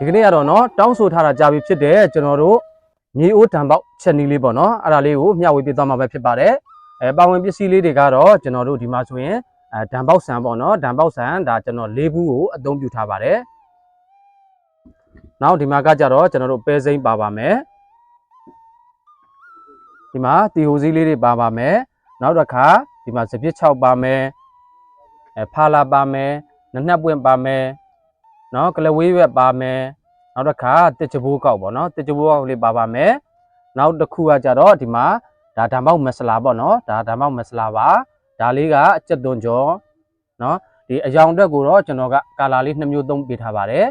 ဒီကနေ့ကတော့เนาะတောင်းဆိုထားတာကြာပြီဖြစ်တဲ့ကျွန်တော်တို့မြေအိုးတံပေါက်ချက်နီးလေးပေါ့နော်အဲ့ဒါလေးကိုမျှဝေပေးသွားမှာပဲဖြစ်ပါတယ်အဲပါဝင်ပစ္စည်းလေးတွေကတော့ကျွန်တော်တို့ဒီမှာဆိုရင်အဲဒံပေါက်ဆန်ပေါ့နော်ဒံပေါက်ဆန်ဒါကျွန်တော်၄ဘူးကိုအသုံးပြုထားပါတယ်နောက်ဒီမှာကကြတော့ကျွန်တော်တို့ပဲစိမ့်ပါပါမယ်ဒီမှာတီဟိုစည်းလေးတွေပါပါမယ်နောက်တစ်ခါဒီမှာစပစ်6ပါမယ်အဲဖာလာပါမယ်နက်နက်ပွင့်ပါမယ် နော်ကလဝေးရွက်ပါမယ်နောက်တစ်ခါတစ်ချဘိုးကောက်ပေါ့နော်တစ်ချဘိုးကောက်လေးပါပါမယ်နောက်တစ်ခုကကြတော့ဒီမှာဒါဓာမောက်မဆလာပေါ့နော်ဒါဓာမောက်မဆလာပါဒါလေးကအကျက်သွန်ကျော်နော်ဒီအယောင်အတွက်ကိုတော့ကျွန်တော်ကကာလာလေးနှစ်မျိုးသုံးပေးထားပါတယ်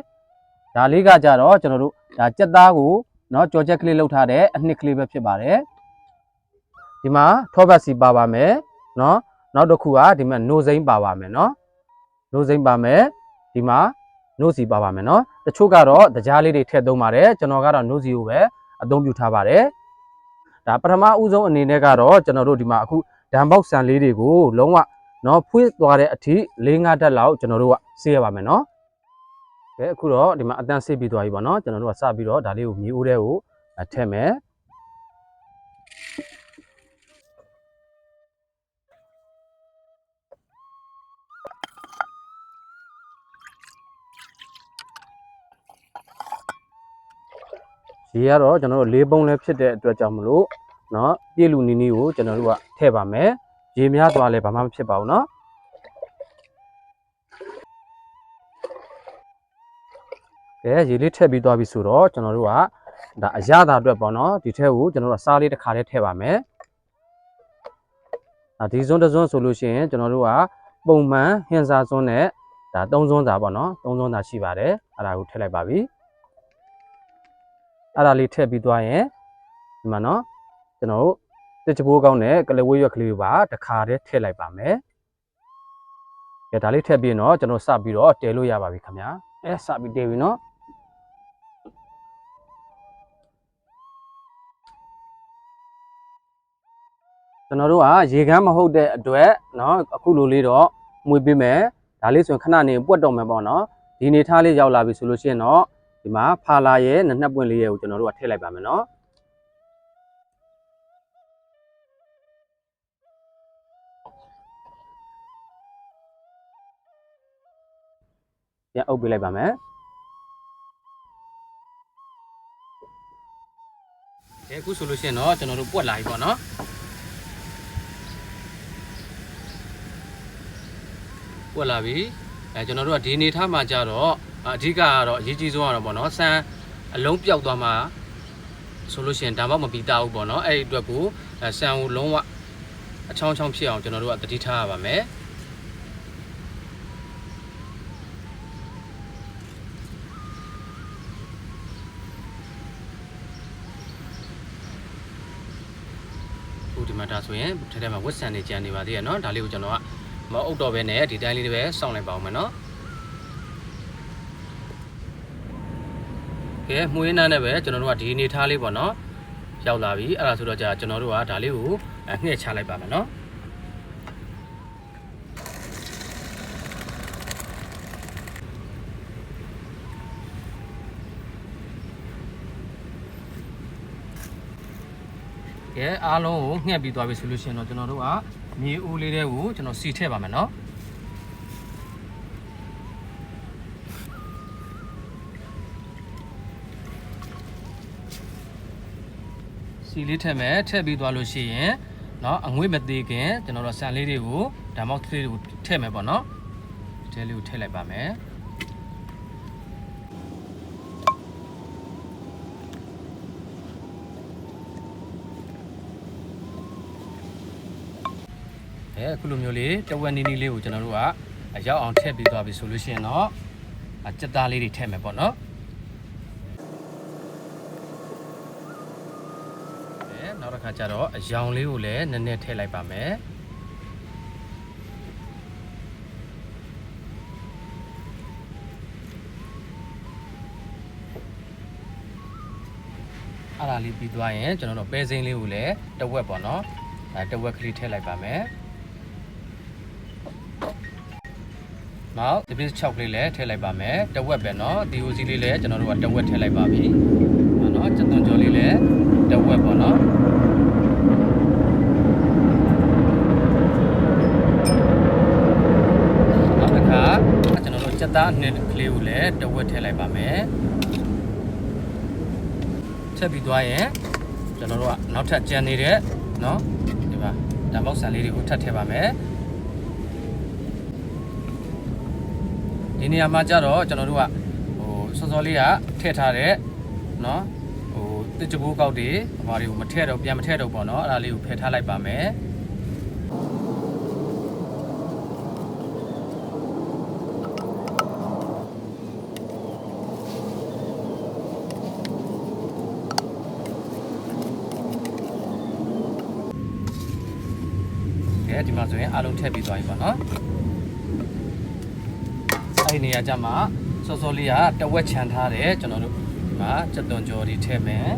ဒါလေးကကြတော့ကျွန်တော်တို့ဒါကြက်သားကိုနော်ကြော်ချက်ကလေးလောက်ထားတဲ့အနှစ်ကလေးပဲဖြစ်ပါတယ်ဒီမှာထောပတ်စီပါပါမယ်နော်နောက်တစ်ခုကဒီမှာနိုစိမ့်ပါပါမယ်နော်နိုစိမ့်ပါမယ်ဒီမှာ နိုစီပါပါမယ်နော်တချို့ကတော့တကြားလေးတွေထည့်သုံးပါတယ်ကျွန်တော်ကတော့နိုစီကိုပဲအသုံးပြုထားပါတယ်ဒါပထမဦးဆုံးအနေနဲ့ကတော့ကျွန်တော်တို့ဒီမှာအခုဒံပေါက်ဆန်လေးတွေကိုလုံးဝနော်ဖွေးသွားတဲ့အထိ၄-၅ဓာတ်လောက်ကျွန်တော်တို့ကဆေးရပါမယ်နော်ကဲအခုတော့ဒီမှာအတန်းဆေးပြီးသွားပြီပေါ့နော်ကျွန်တော်တို့ကစပြီးတော့ဒါလေးကိုမြေဦးတဲ့ကိုထည့်မယ် ရေကတော့ကျွန်တော်တို့လေးပုံးလည်းဖြစ်တဲ့အတွက်ကြောင့်မလို့နော်ပြည့်လူနီနီကိုကျွန်တော်တို့ကထည့်ပါမယ်ရေများသွားလဲဘာမှမဖြစ်ပါဘူးနော်ကဲရေလေးထည့်ပြီးသွားပြီဆိုတော့ကျွန်တော်တို့ကဒါအရသာအတွက်ပေါ့နော်ဒီထဲကိုကျွန်တော်တို့ကစားလေးတစ်ခါလေးထည့်ပါမယ်ဒါဒီစွန်းတစ်စွန်းဆိုလို့ရှိရင်ကျွန်တော်တို့ကပုံမှန်ဟင်စာစွန်းနဲ့ဒါသုံးစွန်းစာပေါ့နော်သုံးစွန်းစာရှိပါတယ်အဲ့ဒါကိုထည့်လိုက်ပါပြီ အဲ့ဒါလေးထည့်ပြီးသွားရင်ဒီမှာနော်ကျွန်တော်တို့တစ်ချဘိုးကောင်းနဲ့ကလဝေးရွက်ကလေးကိုပါတစ်ခါတည်းထည့်လိုက်ပါမယ်။ကဲဒါလေးထည့်ပြီးတော့ကျွန်တော်စပြီးတော့တဲလို့ရပါပြီခင်ဗျာ။အဲစပြီးတဲပြီနော်ကျွန်တော်တို့ကရေကမ်းမဟုတ်တဲ့အတွက်เนาะအခုလိုလေးတော့မှုပေးမယ်ဒါလေးဆိုရင်ခဏနေပွက်တော့မယ်ပေါ့နော်ဒီနေထားလေးရောက်လာပြီဆိုလို့ရှိရင်တော့ ဒီမှာဖာလာရဲ့နှစ်နှစ်ပွင့်လေးရဲ့ကိုကျွန်တော်တို့ကထည့်လိုက်ပါမယ်နော်ပြန်အုပ်ပေးလိုက်ပါမယ်ကဲအခုဆိုလို့ရှိရင်တော့ကျွန်တော်တို့ပွက်လာပြီပေါ့နော်ပွက်လာပြီအဲကျွန်တော်တို့ကဒီနေထားမှာကြတော့ အဓိကကတော့အရေးကြီးဆုံးကတော့ပေါ့နော်ဆန်အလုံးပြောက်သွားမှာဆိုလို့ရှိရင်ဒါမှမပြီးသားဘူးပေါ့နော်အဲ့ဒီအတွက်ကိုအဲဆန်ကိုလုံးဝအချောင်းချောင်းဖြစ်အောင်ကျွန်တော်တို့ကတတိထားရပါမယ်ခုဒီမှာဒါဆိုရင်ထဲထဲမှာဝက်ဆန်နေကြံနေပါသေးရနော်ဒါလေးကိုကျွန်တော်ကမအုပ်တော့ဘဲနဲ့ဒီတိုင်းလေးတွေပဲစောင့်လိုက်ပါအောင်မယ်နော် ကဲမှုရင်းနာနဲ့ပဲကျွန်တော်တို့ကဒီအနေထားလေးပေါ့နော်ရောက်လာပြီအဲ့ဒါဆိုတော့じゃあကျွန်တော်တို့ကဒါလေးကိုအငှက်ချလိုက်ပါမယ်နော်ကဲအားလုံးကိုငှက်ပြီးသွားပြီဆိုလို့ရှိရင်တော့ကျွန်တော်တို့ကမြေဦးလေးတွေကိုကျွန်တော်စီထည့်ပါမယ်နော် စီလေးထည့်မယ်ထည့်ပြီးသွားလို့ရှိရင်เนาะအငွေ့မသေးခင်ကျွန်တော်တို့ဆန်လေးတွေကိုဓာမောက်လေးတွေကိုထည့်မယ်ပေါ့เนาะဒီထဲလေးကိုထည့်လိုက်ပါမယ်အဲအခုလိုမျိုးလေးတဝက်နီနီလေးကိုကျွန်တော်တို့ကအရောက်အောင်ထည့်ပြီးသွားပြီဆိုလို့ရှိရင်တော့အစက်သားလေးတွေထည့်မယ်ပေါ့เนาะ တယ်နော က်တစ်ခါကျတော့အယောင်လေးကိုလည်းနည်းနည်းထည့်လိုက်ပါမယ်အဲ့ဒါလေးပြီးသွားရင်ကျွန်တော်တို့ပဲစိမ်းလေးကိုလည်းတစ်ဝက်ပေါ့နော်အဲတစ်ဝက်ကလေးထည့်လိုက်ပါမယ် နောက်ဒီပစ်6ကလေးလည်းထည့်လိုက်ပါမယ်တဝက်ပဲเนาะဒီ OC လေးလည်းကျွန်တော်တို့ကတဝက်ထည့်လိုက်ပါပြီเนาะချက်သွန်ကြော်လေးလည်းတဝက်ပေါ့เนาะ ကျွန်တော်တို့ချက်သားအနှစ်ကလေးကိုလည်းတဝက်ထည့်လိုက်ပါမယ်ချက်ပြီးသွားရင်ကျွန်တော်တို့ကနောက်ထပ်ကြံနေတဲ့เนาะဒီပါဓာတ်ပေါက်ဆန်လေးတွေကိုထပ်ထည့်ပါမယ် ဒီနေရာမှာကြတော့ကျွန်တော်တို့ကဟိုစောစောလေးကထည့်ထားတဲ့เนาะဟိုတစ်ချပိုးကောက်တွေဟိုတွေကိုမထည့်တော့ပြန်မထည့်တော့ပေါ့เนาะအဲ့ဒါလေးကိုဖယ်ထားလိုက်ပါမယ် ဆိုရင်အားလုံးထည့်ပြီးသွားပြီပေါ့နော်အဲ့ဒီနေရာကျမှစောစောလေးကတဝက်ခြံထားတယ်ကျွန်တော်တို့ဒီမှာစက်သွန်ကြော်ဒီထည့်မယ်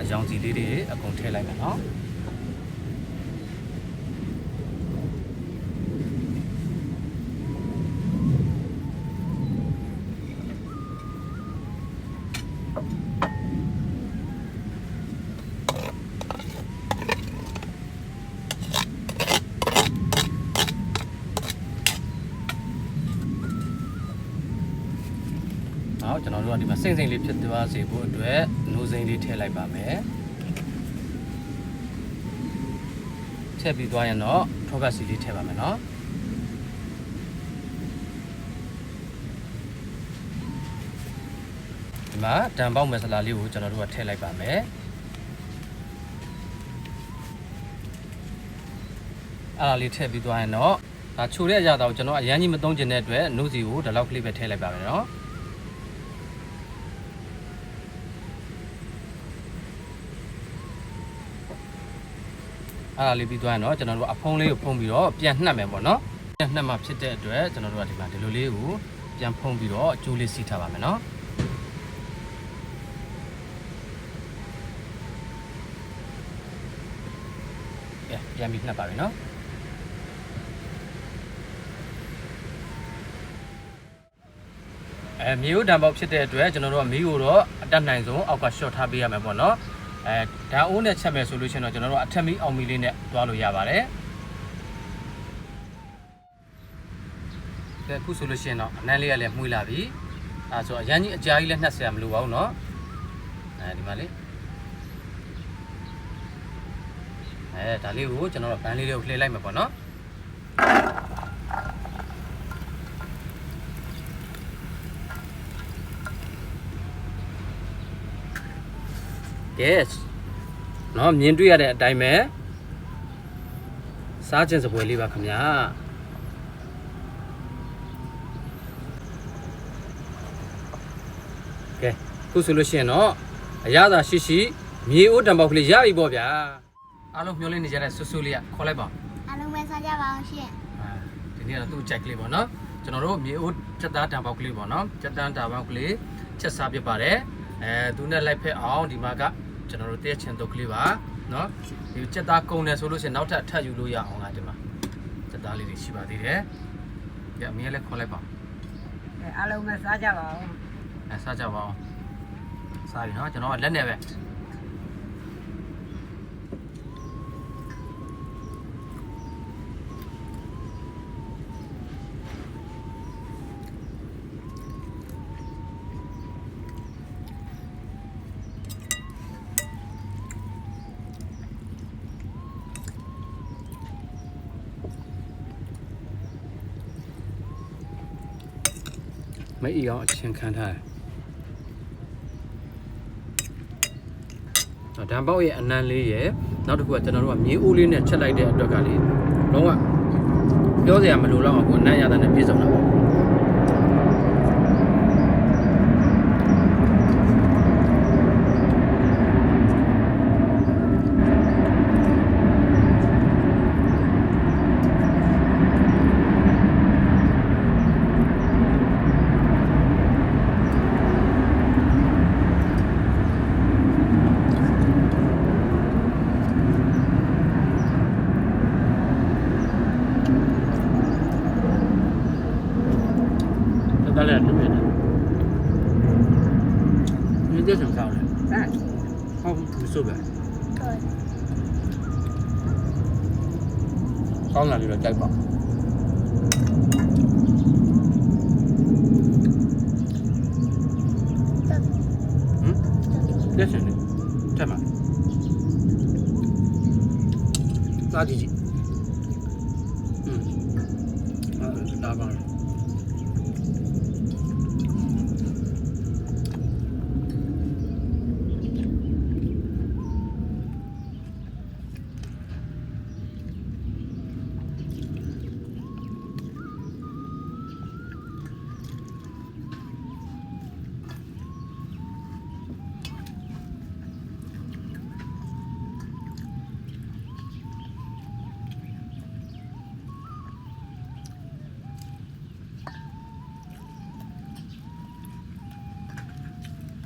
အကြောင်းစီလေးတွေအကုန်ထည့်လိုက်မယ်နော် ဒီမှာစိမ့်စိမ့်လေးဖြစ်သွားစေဖို့အတွက်နိုးစိမ့်လေးထည့်လိုက်ပါမယ်ထည့်ပြီးသွားရင်တော့ထောပတ်စီလေးထည့်ပါမယ်နော်ဒီမှာတံပေါက်မဆလာလေးကိုကျွန်တော်တို့ကထည့်လိုက်ပါမယ်အဲ့ဒါလေးထည့်ပြီးသွားရင်တော့ဒါချိုတဲ့အရာတော့ကျွန်တော်အရန်ကြီးမသုံးကျင်တဲ့အတွက်နိုးစီကိုဒီလောက်ကလေးပဲထည့်လိုက်ပါမယ်နော် အဲ့ဒါလေးပြီးသွားရင်တော့ကျွန်တော်တို့အဖုံးလေးကိုဖုံးပြီးတော့ပြန်နှက်မယ်ပေါ့နော်ပြန်နှက်မှဖြစ်တဲ့အတွက်ကျွန်တော်တို့ကဒီမှာဒီလိုလေးကိုပြန်ဖုံးပြီးတော့အကျိုးလေးစီးထားပါမယ်နော်ကဲပြန်ပြီးနှက်ပါပြီနော်အဲမြေဦးတံပေါက်ဖြစ်တဲ့အတွက်ကျွန်တော်တို့ကမီးကိုတော့အတက်နိုင်ဆုံးအောက်က short ထားပေးရမယ်ပေါ့နော် အဲဓာတ်အိုးနဲ့ချက်မယ်ဆိုလို့ရှိရင်တော့ကျွန်တော်တို့အထက်မီးအောင်မီးလေးနဲ့သွားလို့ရပါတယ်ကဲအခုဆိုလို့ရှိရင်တော့အနမ်းလေးကလည်းမှုေးလာပြီအဲဆိုအရန်ကြီးအကြာကြီးလည်းနှက်ဆရာမလိုပါဘူးเนาะအဲဒီမှာလေအဲဒါလေးကိုကျွန်တော်တို့ဘန်းလေးတွေကိုလှည့်လိုက်မှာပေါ့เ yes เนาะမြင်တွေ့ရတဲ့အတိုင်းပဲစားခြင်းစပွဲလေးပါခင်ဗျာကဲခုဆိုလို့ရှိရင်တော့အရသာရှိရှိမြေအိုးတံပေါက်ကလေးရပြီပေါ့ဗျာအားလုံးမျှော်လင့်နေကြတဲ့ဆွဆွလေးကခေါ်လိုက်ပါ အားလုံးပဲစားကြပါအောင်ရှင် ဒီနေ့ကတော့သူ့ကြိုက်ကလေးပေါ့နော်ကျွန်တော်တို့မြေအိုးချက်သားတံပေါက်ကလေးပေါ့နော်ချက်သားတံပေါက်ကလေးချက်စားပြပါတယ်အဲသူနဲ့လိုက်ဖက်အောင်ဒီမှာက ကျွန်တော်တို့တည့်ချင်တုတ်ကလေးပါနော်ဒီချက်သားကုံတယ်ဆိုလို့ရှိရင်နောက်ထပ်ထပ်ယူလို့ရအောင်လားဒီမှာချက်သားလေးတွေရှိပါသေးတယ်ကြအမေလည်းခေါ်လိုက်ပါအဲအားလုံးပဲစားကြပါဦးအဲစားကြပါအောင်စားပြီနော်ကျွန်တော်ကလက်နဲ့ပဲ မအီအောင်အချင်းခံထားတယ်ဓာတ်ပေါက်ရဲ့အနံလေးရဲ့နောက်တစ်ခုကကျွန်တော်တို့ကမြေအိုးလေးနဲ့ချက်လိုက်တဲ့အတွက်ကလေလုံးဝပြောစရာမလိုတော့အောင်ကိုအနံ့ရတာနဲ့ပြည့်စုံတာပေါ့ 在吗嗯？在吗嗯在吗嗯在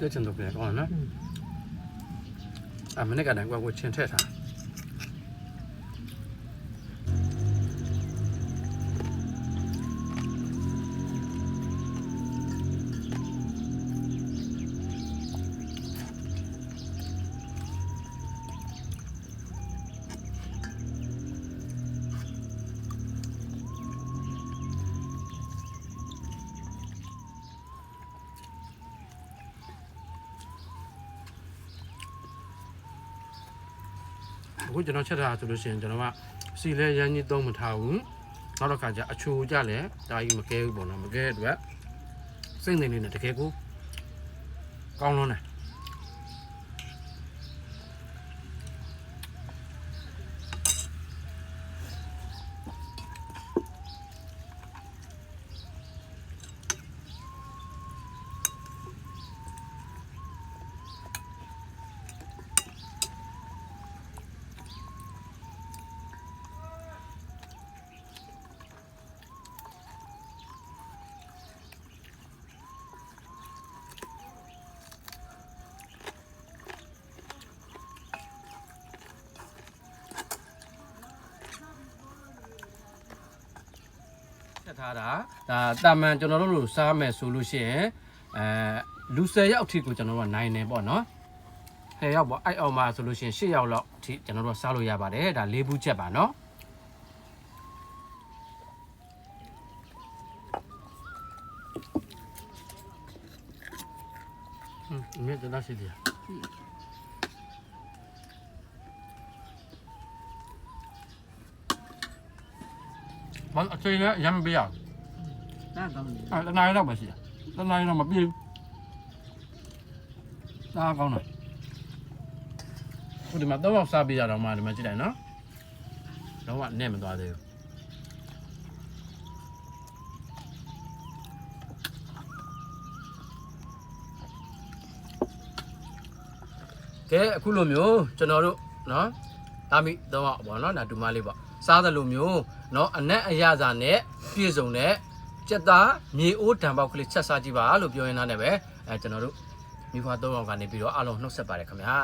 တက်ချင်တော့ပြန်ကောင်းနော်အမနေ့ကတည်းကကိုချင်းထည့်ထား အခုကျွန်တော်ချက်ထားဆိုလို့ရှိရင်ကျွန်တော်ကစီလဲရမ်းကြီးသုံးမထားဘူးနောက်တစ်ခါကျအချိုကြလဲဒါကြီးမကဲဘူးပေါ့နော်မကဲတဲ့အတွက်စိတ်နေနေနဲ့တကယ်ကိုကောင်းလုံးတယ် က်ထားတာဒါတာမန်ကျွန်တော်တို့လိုစားမယ်ဆိုလို့ရှိရင်အဲလူ10ယောက်အထိကိုကျွန်တော်တို့ကနိုင်နေပေါ့နော်10ယောက်ပေါ့အဲ့အောင်မှာဆိုလို့ရှိရင်10ယောက်လောက်အထိကျွန်တော်တို့ကစားလို့ရပါတယ်ဒါလေးဘူးချက်ပါနော်ဟင်းမြစ်တော့ရှိတ ဘာအချိန်လည်းအရင်မပေးရဘူးနားကောင်းနေအဲတနားရီတော့မရှိဘူးတနားရီတော့မပြေဘူးနားကောင်းတယ်ဟိုဒီမှာတော့စားပေးရတော့မှဒီမှာကြည့်လိုက်နော်တော့နဲ့မသွားသေးဘူးကဲအခုလိုမျိုးကျွန်တော်တို့เนาะတာမိတော့ပေါ့เนาะဒါဒူမလေးပေါ့စားသလိုမျိုး နော်အနက်အရသာနဲ့ပြည့်စုံတဲ့ကြက်သားမြေအိုးတံပေါက်ကလေးချက်စားကြည့်ပါလို့ပြောရင်းသားနဲ့ပဲအဲကျွန်တော်တို့မိဖွား၃ယောက်ကနေပြီးတော့အားလုံးနှုတ်ဆက်ပါတယ်ခင်ဗျာ